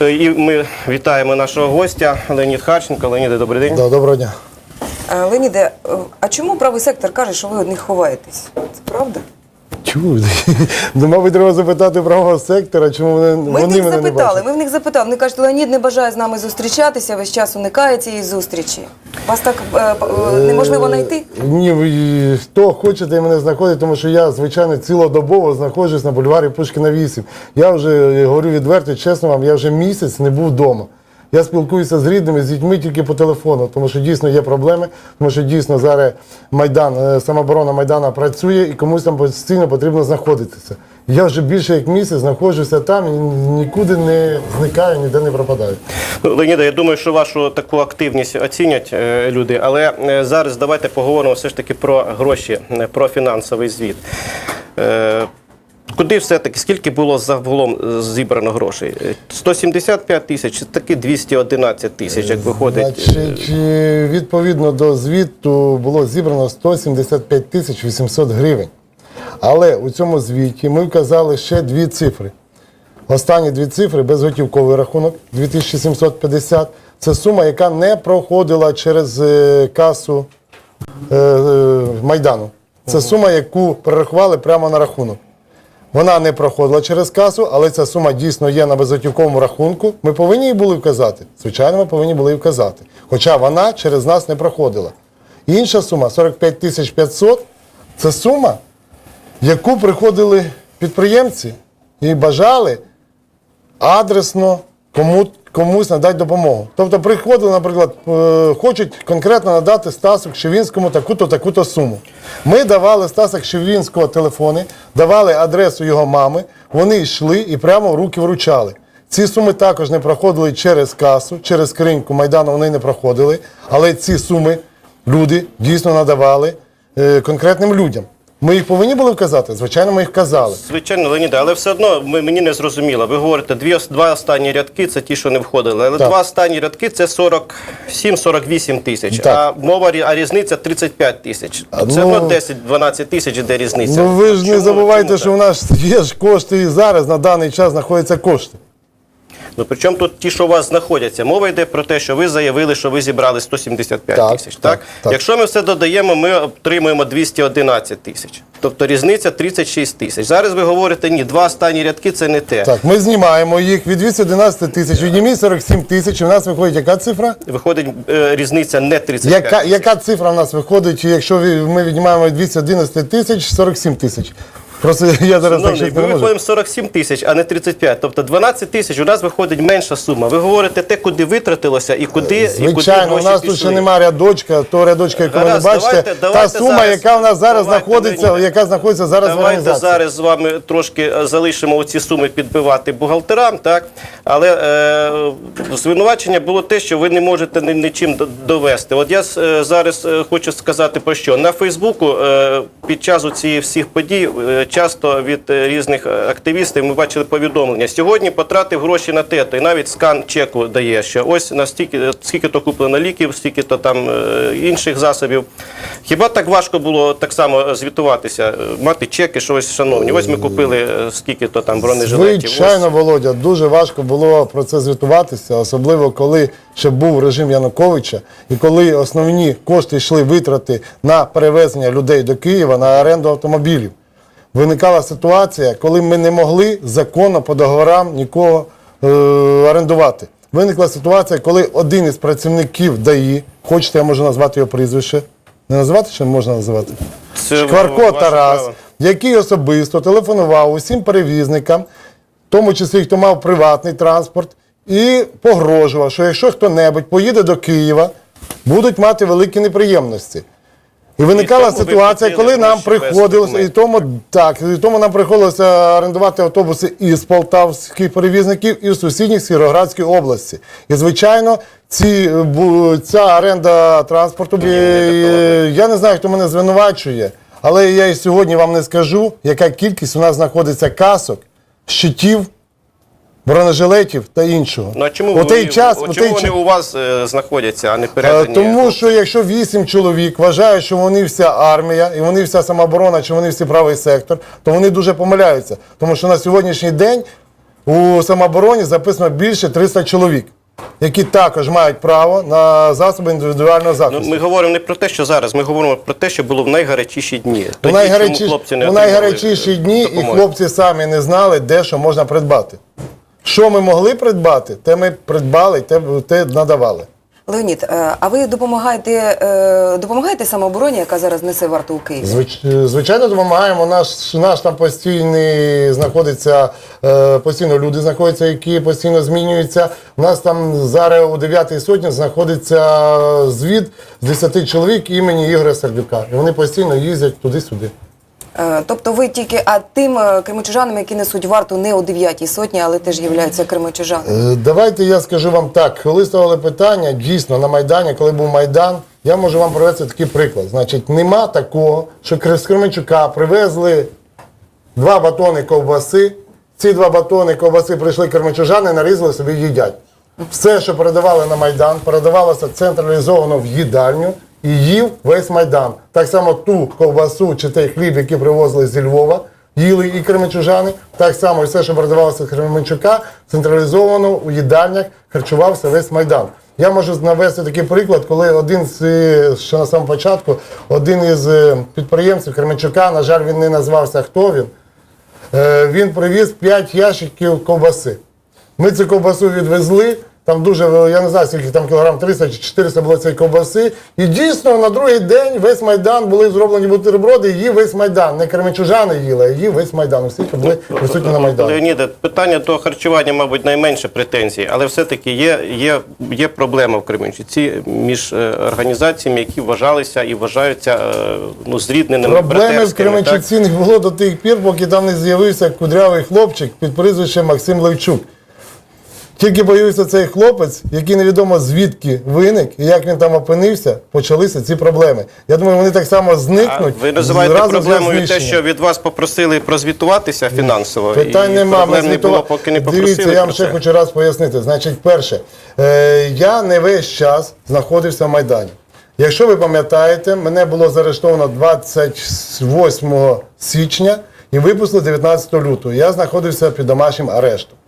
Е, І ми вітаємо нашого гостя Леонід Харченко. Леоніде, добрий день. Да, доброго дня. Е, Леоніде, е, а чому правий сектор каже, що ви одних ховаєтесь? Це правда? Чому? Ну, мабуть, треба запитати правого сектора, чому вони, Ми в вони них мене не запитали. бачать. Ми в них запитали. Вони кажуть, Леонід не бажає з нами зустрічатися, весь час уникає цієї зустрічі. Вас так е, е, неможливо знайти? Ні, ви- хто хоче, той мене знаходить, тому що я, звичайно, цілодобово знаходжусь на бульварі Пушкіна 8. Я вже е, говорю відверто, чесно вам, я вже місяць не був вдома. Я спілкуюся з рідними, з дітьми тільки по телефону, тому що дійсно є проблеми, тому що дійсно зараз Майдан, е, самооборона Майдана працює і комусь там постійно потрібно знаходитися. Я вже більше як місяць знаходжуся там і нікуди не зникаю, ніде не пропадаю. Ну, я думаю, що вашу таку активність оцінять е, люди, але е, зараз давайте поговоримо все ж таки про гроші, е, про фінансовий звіт. Е, Куди все-таки, скільки було загалом е, зібрано грошей? Е, 175 тисяч, таки 211 тисяч, як виходить? Значить, е, відповідно до звіту було зібрано 175 тисяч 800 гривень. Але у цьому звіті ми вказали ще дві цифри. Останні дві цифри безготівковий рахунок 2750. Це сума, яка не проходила через е, касу е, е, Майдану. Це сума, яку перерахували прямо на рахунок. Вона не проходила через касу, але ця сума дійсно є на безготівковому рахунку. Ми повинні її були вказати. Звичайно, ми повинні були її вказати. Хоча вона через нас не проходила. Інша сума 45 тисяч 500 – це сума, яку приходили підприємці і бажали адресно кому, комусь надати допомогу. Тобто приходили, наприклад, е, хочуть конкретно надати Стасу Кшевінському таку-то, таку-то суму. Ми давали Стаса Кшевінського телефони, давали адресу його мами, вони йшли і прямо в руки вручали. Ці суми також не проходили через касу, через скриньку Майдану вони не проходили, але ці суми люди дійсно надавали е, конкретним людям. Ми їх повинні були вказати? Звичайно, ми їх вказали. Звичайно, Леоніда, але все одно ми- мені не зрозуміло. Ви говорите, дві, ос- два останні рядки це ті, що не входили. Але Так. два останні рядки це 47-48 тисяч, Так. а мова рі- а різниця 35 тисяч. А, Це ну- ну, 10-12 тисяч, де різниця. Ну ви ж Чому- не забувайте, чому що у так? нас є ж кошти і зараз на даний час знаходяться кошти. Ну причому тут ті, що у вас знаходяться. Мова йде про те, що ви заявили, що ви зібрали 175 Так, тисяч. так, Так, так. Якщо ми все додаємо, ми отримуємо 211 тисяч. Тобто різниця 36 тисяч. Зараз ви говорите, ні, два останні рядки це не те. Так, ми знімаємо їх від 211 тисяч, відніміть 47 тисяч, і в нас виходить яка цифра? Виходить е, різниця не 35 Яка, тисяч. яка цифра в нас виходить, якщо ви- ми віднімаємо від 211 тисяч 47 тисяч? Просто я зараз так Шановний, ми не можу. виходимо 47 тисяч, а не 35. Тобто 12 тисяч у нас виходить менша сума. Ви говорите те, куди витратилося і куди, і куди Звичайно, у гроші нас пішли. тут ще немає рядочка, того рядочка, якого ви не Гаразд, бачите, давайте- та сума, зараз- яка в нас зараз давайте, знаходиться, Леоніде. яка знаходиться зараз в Давайте організації. зараз з вами трошки е, залишимо ці суми підбивати бухгалтерам, так? Але е, звинувачення було те, що ви не можете ні- нічим д- довести. От я е, зараз е, хочу сказати про що. На Фейсбуку е, під час цієї всіх подій е, часто від е, різних е, активістів ми бачили повідомлення. Сьогодні потратив гроші на те, і навіть скан чеку дає, що ось настільки, скільки то куплено ліків, скільки то там е, інших засобів. Хіба так важко було так само звітуватися, е, мати чеки, що ось, шановні, ось ми купили е, скільки то там бронежилетів. Звичайно, Володя, дуже важко було про це звітуватися, особливо коли ще був режим Януковича, і коли основні кошти йшли витрати на перевезення людей до Києва на оренду автомобілів. Виникала ситуація, коли ми не могли законно по договорам нікого е, орендувати. Виникла ситуація, коли один із працівників ДАІ, хочете, я можу назвати його прізвище. Не називати чи можна називати? Це Шкварко Тарас, право. який особисто телефонував усім перевізникам, в тому числі хто мав приватний транспорт, і погрожував, що якщо хто-небудь поїде до Києва, будуть мати великі неприємності. І виникала тому ви ситуація, платили коли нам гроші без приходилося, і документів. тому так, і тому нам приходилося орендувати автобуси із полтавських перевізників і з сусідніх Сіроградської області. І звичайно, ці бу- ця оренда транспорту. е, Я не знаю, хто мене звинувачує, але я і сьогодні вам не скажу, яка кількість у нас знаходиться касок, щитів, бронежилетів та іншого. Ну а чому, У той ви- час, у чому той вони час- у вас е, знаходяться, а не Е, передані? Тому що якщо вісім чоловік вважають, що вони вся армія, і вони вся самооборона, чи вони всі правий сектор, то вони дуже помиляються. Тому що на сьогоднішній день у самообороні записано більше 300 чоловік, які також мають право на засоби індивідуального Ну, ми говоримо не про те, що зараз, ми говоримо про те, що було в найгарячіші дні. У, Тоді чому хлопці не у отримали, найгарячіші е, дні і допомоги? хлопці самі не знали, де що можна придбати. Що ми могли придбати, те ми придбали, те, те надавали. Леонід, е, а ви допомагаєте, е, допомагаєте самообороні, яка зараз несе варту у Києві? Звич... Звичайно, допомагаємо. Наш, наш там постійний знаходиться, е, постійно люди знаходяться, які постійно змінюються. У нас там зараз у 9 сотні знаходиться звід з 10 чоловік імені Ігоря Сердюка. І вони постійно їздять туди-сюди. Е, Тобто ви тільки, а тим е, кримичужанам, які несуть варту не у 9 сотні, але теж являються кримичужанами. Е, Давайте я скажу вам так. Коли ставили питання, дійсно на Майдані, коли був Майдан, я можу вам привести такий приклад. Значить, нема такого, що з Кременчука привезли два батони ковбаси. Ці два батони ковбаси прийшли кременчужани, нарізали собі їдять. Все, що передавали на Майдан, передавалося централізовано в їдальню і їв весь Майдан. Так само ту ковбасу чи той хліб, який привозили зі Львова, їли і кременчужани. Так само і все, що передавалося з Кременчука, централізовано у їдальнях харчувався весь Майдан. Я можу навести такий приклад, коли один з ще на самому початку, один із е, підприємців Кременчука, на жаль, він не назвався хто він. Е, він привіз 5 ящиків ковбаси. Ми цю ковбасу відвезли. Там дуже, я не знаю, скільки там кілограм 300 чи 400 було цієї ковбаси. І дійсно на другий день весь Майдан були зроблені бутерброди, їв весь Майдан. Не кременчужани їли, а їв весь Майдан. Усі, були присутні на Майдані. Леоніде, питання до харчування, мабуть, найменше претензій, але все-таки є, є, є проблема в Кременчуці між е, організаціями, які вважалися і вважаються е, ну, зрідненими Проблеми в? Кременчуці не було до тих пір, поки там не з'явився кудрявий хлопчик під прізвищем Максим Левчук. Тільки появився цей хлопець, який невідомо звідки виник і як він там опинився, почалися ці проблеми. Я думаю, вони так само А зникнуть. ви називаєте проблемою те, що від вас попросили прозвітуватися фінансово. Питань і нема. проблем не було, поки не попросили. Дивіться, я вам ще хочу раз пояснити. Значить, перше, е, я не весь час знаходився в Майдані. Якщо ви пам'ятаєте, мене було заарештовано 28 січня і випустили 19 лютого. Я знаходився під домашнім арештом.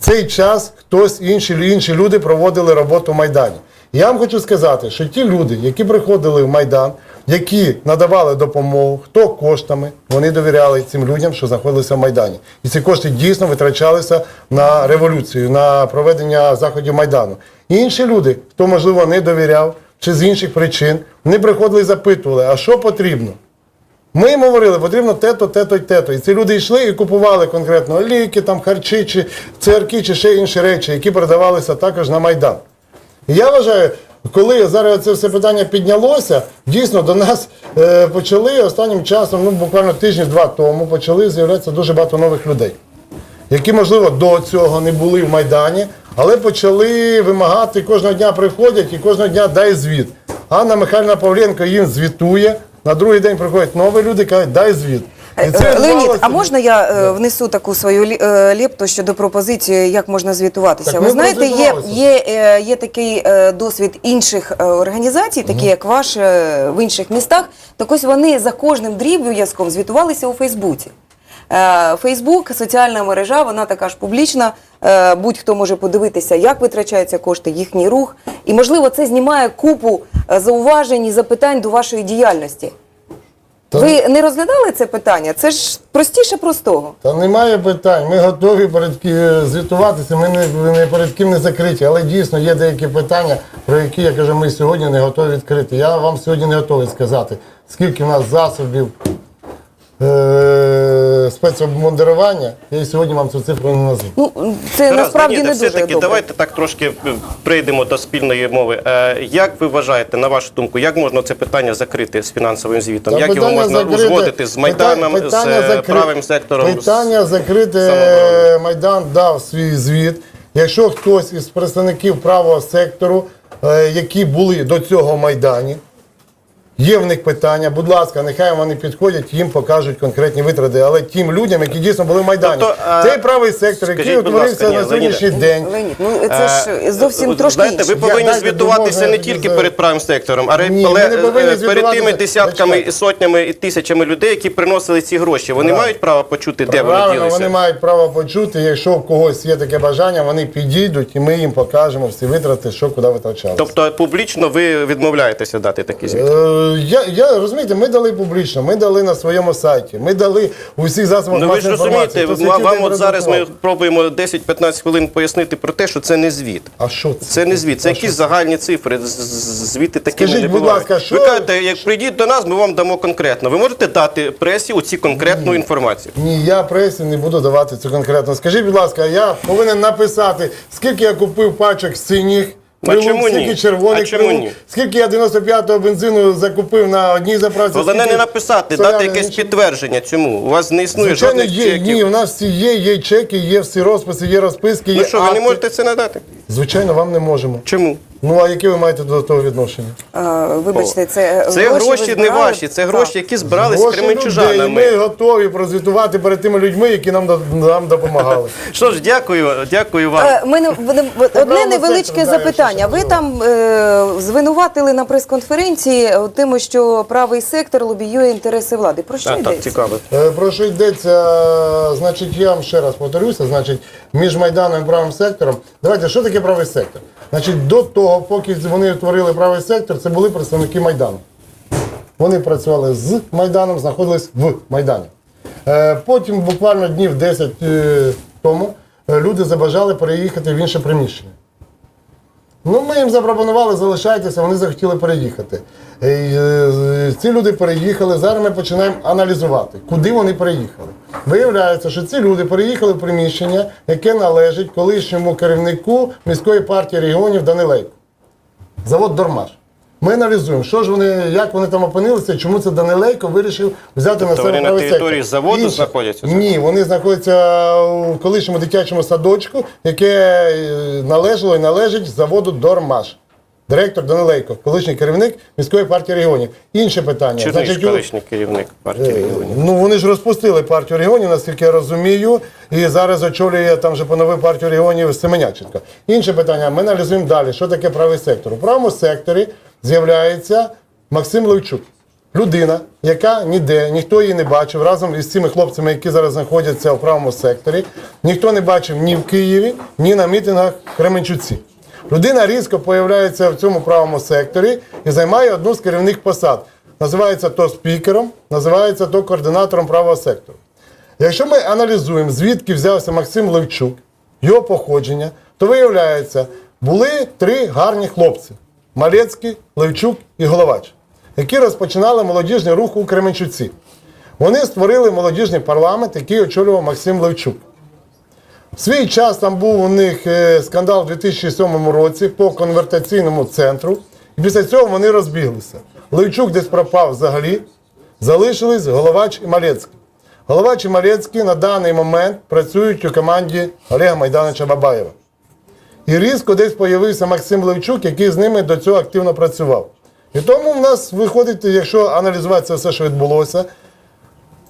Цей час хтось інші, інші люди проводили роботу в Майдані. Я вам хочу сказати, що ті люди, які приходили в Майдан, які надавали допомогу, хто коштами, вони довіряли цим людям, що знаходилися в Майдані. І ці кошти дійсно витрачалися на революцію, на проведення заходів Майдану. Інші люди, хто можливо не довіряв чи з інших причин, вони приходили і запитували, а що потрібно. Ми їм говорили, потрібно те-то, те-то і те-то. І ці люди йшли і купували конкретно ліки, там, харчі, чи цигарки, чи ще інші речі, які передавалися також на Майдан. І я вважаю, коли зараз це все питання піднялося, дійсно до нас е, почали останнім часом, ну буквально тижні-два тому, почали з'являтися дуже багато нових людей, які, можливо, до цього не були в Майдані, але почали вимагати, кожного дня приходять і кожного дня дай звіт. Анна Михайлівна Павленко їм звітує. На другий день приходять нові люди, кажуть, дай звіт. І це Е, Леонід, а можна я е, внесу таку свою лі- е, лепту щодо пропозиції, як можна звітуватися? Так Ви знаєте, є, є, е, є такий е, досвід інших е, організацій, такі як ваш е, в інших містах. Так ось вони за кожним дріб'язком звітувалися у Фейсбуці. Е, Фейсбук, соціальна мережа, вона така ж публічна. Е, Будь-хто може подивитися, як витрачаються кошти, їхній рух. І, можливо, це знімає купу е, зауважень і запитань до вашої діяльності. Та- Ви не розглядали це питання? Це ж простіше простого. Та немає питань. Ми готові перед звітуватися. Ми не, не перед ким не закриті, але дійсно є деякі питання, про які я кажу, ми сьогодні не готові відкрити. Я вам сьогодні не готовий сказати, скільки в нас засобів е- спецобмундирування. Я і сьогодні вам цю цифру не назву. Ну це Гаразд, насправді Леоніде, не дуже все-таки добре. давайте так трошки е, прийдемо до спільної мови. Е, Як ви вважаєте, на вашу думку, як можна це питання закрити з фінансовим звітом? Та як його питання можна закрите- узгодити з Майданом, питання- з питання е, закри- правим сектором? з- Питання закрите. самооборони. Майдан дав свій звіт. Якщо хтось із представників правого сектору, е, які були до цього Майдані, Є в них питання, будь ласка, нехай вони підходять, їм покажуть конкретні витрати. Але тим людям, які дійсно були в Майдані, Тобто, а, цей правий сектор, який скажіть, будь утворився ласка, ні, на сьогоднішній день. Леонід, ну це ж зовсім Е, трошки Знаєте, інше. ви повинні дайте звітуватися не тільки за- перед правим сектором, а ре- Ні, але ми не повинні е, перед звітуватися. тими десятками Зачекайте. і сотнями і тисячами людей, які приносили ці гроші. Вони мають право почути, де вони Правильно, ділися. вони мають право почути. Якщо в когось є таке бажання, вони підійдуть і ми їм покажемо всі витрати, що куди витрачалося. Тобто публічно ви відмовляєтеся дати такі звіт. Е, я, я розумієте, ми дали публічно, ми дали на своєму сайті, ми дали у всіх засобах Ну ви ж розумієте, То ва- світіть, вам от зараз ми пробуємо 10-15 хвилин пояснити про те, що це не звіт. А що це? Це не звіт, це якісь загальні цифри. Звіти такими Скажіть, не будь ласка, що- Ви кажете, як прийдіть до нас, ми вам дамо конкретно. Ви можете дати пресі оці конкретну інформацію. Ні, я пресі не буду давати цю конкретно. Скажіть, будь ласка, я повинен написати, скільки я купив пачок синіх. А чому ні? червоних А чому ні? скільки я 95-го бензину закупив на одній заправці. Головне скільки не написати, дати якесь нічого. підтвердження цьому. У вас не існує Звичайно, жодних є. чеків. Ні, у нас всі є, є чеки, є всі розписи, є розписки, є Ну що, ви не акти. можете це надати? Звичайно, вам не можемо. Чому? Ну, а яке ви маєте до того відношення? А, Вибачте, це, Це гроші, ви не збирали? ваші, це гроші, Так. які збирались з Гроші людей, і кременчужанами. ми готові прозвітувати перед тими людьми, які нам, до- нам допомагали. Що ж, дякую, дякую вам. Е, мене в- одне невеличке да, запитання. Ви там е, звинуватили на прес-конференції е, тим, що правий сектор лобіює інтереси влади. Про що Так, так, йдеться? цікаво. Е, Про що йдеться? Значить, я вам ще раз повторюся. Значить, між Майданом і правим сектором. Давайте, що таке правий сектор? Значить, до того, поки вони утворили правий сектор, це були представники Майдану. Вони працювали з Майданом, знаходились в Майдані. Е, Потім, буквально днів 10 е, тому, е, люди забажали переїхати в інше приміщення. Ну, ми їм запропонували, залишайтеся, вони захотіли переїхати. Е, е, Ці люди переїхали. Зараз ми починаємо аналізувати, куди вони переїхали. Виявляється, що ці люди переїхали в приміщення, яке належить колишньому керівнику міської партії регіонів Данилейку. Завод Дормаш. Ми аналізуємо, що ж вони, як вони там опинилися, чому це Данилейко вирішив взяти на себе вони на території сектор. заводу знаходяться? Ні, вони знаходяться у колишньому дитячому садочку, яке е, належало і належить заводу Дормаш. Директор Данилейко, колишній керівник міської партії регіонів. Інше питання. Чи Значить, колишній керівник партії регіонів? Ну вони ж розпустили партію регіонів, наскільки я розумію, і зараз очолює там вже поновив партію регіонів Семеняченко. Інше питання. Ми аналізуємо далі, що таке правий сектор. У правому секторі з'являється Максим Левчук. Людина, яка ніде, ніхто її не бачив разом із цими хлопцями, які зараз знаходяться у правому секторі. Ніхто не бачив ні в Києві, ні на мітингах в Кременчуці. Людина різко появляється в цьому правому секторі і займає одну з керівних посад. Називається то спікером, називається то координатором правого сектору. Якщо ми аналізуємо, звідки взявся Максим Левчук, його походження, то виявляється, були три гарні хлопці: Малецький, Левчук і Головач, які розпочинали молодіжний рух у Кременчуці. Вони створили молодіжний парламент, який очолював Максим Левчук. В свій час там був у них е, скандал у 2007 році по конвертаційному центру. І після цього вони розбіглися. Левчук десь пропав взагалі, залишились Головач і Малецький. Головач і Малецький на даний момент працюють у команді Олега Майдановича Бабаєва. І різко десь з'явився Максим Левчук, який з ними до цього активно працював. І тому в нас виходить, якщо аналізувати це все, що відбулося,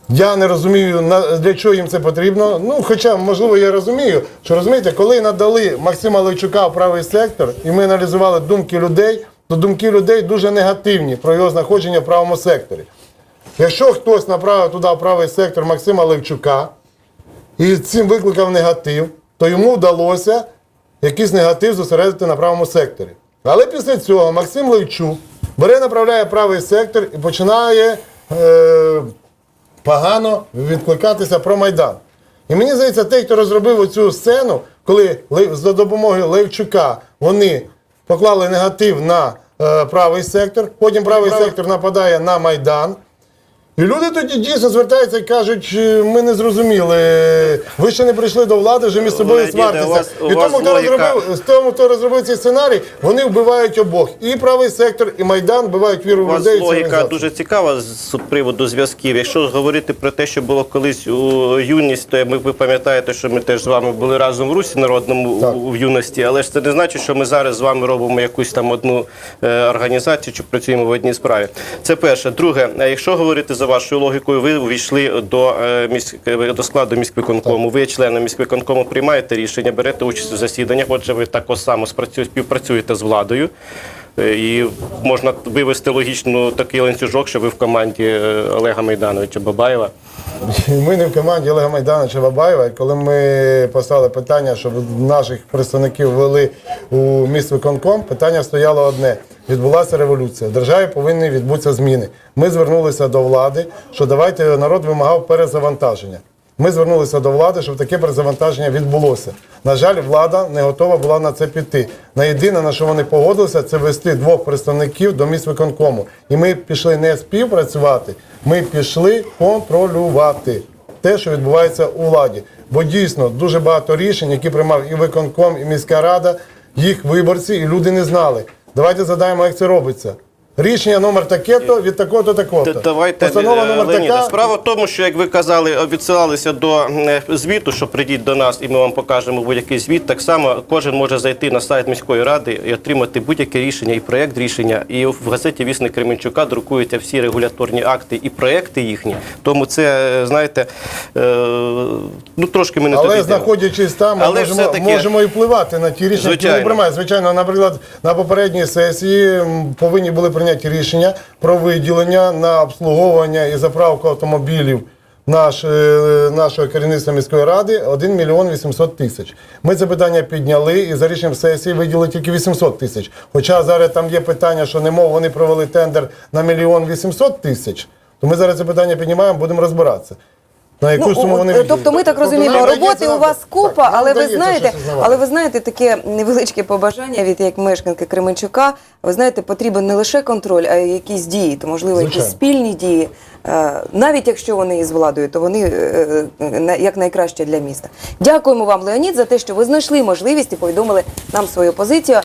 я не розумію, для чого їм це потрібно. Ну, хоча, можливо, я розумію, що розумієте, коли надали Максима Левчука в правий сектор, і ми аналізували думки людей, то думки людей дуже негативні про його знаходження в правому секторі. Якщо хтось направив туди в правий сектор Максима Левчука і цим викликав негатив, то йому вдалося якийсь негатив зосередити на правому секторі. Але після цього Максим Левчук бере, направляє правий сектор і починає е, погано відкликатися про Майдан. І мені здається, той, хто розробив оцю сцену, коли за допомогою Левчука вони поклали негатив на е, правий сектор, потім правий сектор нападає на Майдан. І люди тоді дійсно звертаються і кажуть, «Е, ми не зрозуміли. Ви ще не прийшли до влади, вже між собою Леоніде, вас- у і вас тому, хто логіка- розробив, з тому, хто розробив цей сценарій, вони вбивають обох. І правий сектор, і Майдан вбивають віру У в вас людей. і логіка цивілізацію. дуже цікава з приводу зв'язків. Якщо говорити про те, що було колись у юність, то ми ви пам'ятаєте, що ми теж з вами були разом в Русі народному у- в юності, але ж це не значить, що ми зараз з вами робимо якусь там одну е, організацію чи працюємо в одній справі. Це перше. Друге, е, якщо говорити за вашою логікою, ви увійшли до, е, міськ... е, до складу міськвиконкому. Ви, члени міськвиконкому, приймаєте рішення, берете участь у засіданнях. Отже, ви також само співпрацюєте з владою. Е, І можна вивести логічно такий ланцюжок, що ви в команді е, Олега Майдановича Бабаєва. Ми не в команді Олега Майдановича Бабаєва. І коли ми поставили питання, щоб наших представників ввели у міськвиконком, питання стояло одне: відбулася революція. В державі повинні відбутися зміни. Ми звернулися до влади, що давайте народ вимагав перезавантаження. Ми звернулися до влади, щоб таке перезавантаження відбулося. На жаль, влада не готова була на це піти. На єдине, на що вони погодилися, це вести двох представників до міськвиконкому. І ми пішли не співпрацювати, ми пішли контролювати те, що відбувається у владі. Бо дійсно дуже багато рішень, які приймав і виконком, і міська рада, їх виборці, і люди не знали. Давайте задаємо, як це робиться. Рішення номер таке-то від такого-то такого-то. Давайте Постанова е, номер Леоніде, така. Справа в тому, що як ви казали, відсилалися до е, звіту, що прийдіть до нас, і ми вам покажемо будь-який звіт. Так само кожен може зайти на сайт міської ради і отримати будь-яке рішення і проєкт рішення. І в газеті Вісник Кременчука друкуються всі регуляторні акти і проекти їхні. Тому це е, знаєте, е, ну трошки ми не Але йдемо. знаходячись там, ми Але можемо, можемо і впливати на ті рішення, які Звичайно. вони приймають. Звичайно, наприклад, на попередній сесії повинні були прийняти рішення про виділення на обслуговування і заправку автомобілів наш, е, нашого керівництва міської ради 1 мільйон 800 тисяч. Ми це питання підняли і за рішенням сесії виділили тільки 800 тисяч. Хоча зараз там є питання, що немов вони провели тендер на мільйон 800 тисяч, то ми зараз це питання піднімаємо, будемо розбиратися. На яку Ну, суму вони е, тобто ми так Тобто розуміємо, нам роботи дається у вас купа, нам але ви дається знаєте, щось але ви знаєте таке невеличке побажання від як мешканки Кременчука. Ви знаєте, потрібен не лише контроль, а й якісь дії, то можливо якісь спільні дії. Е, Навіть якщо вони із владою, то вони е, на- як найкраще для міста. Дякуємо вам, Леонід, за те, що ви знайшли можливість і повідомили нам свою позицію.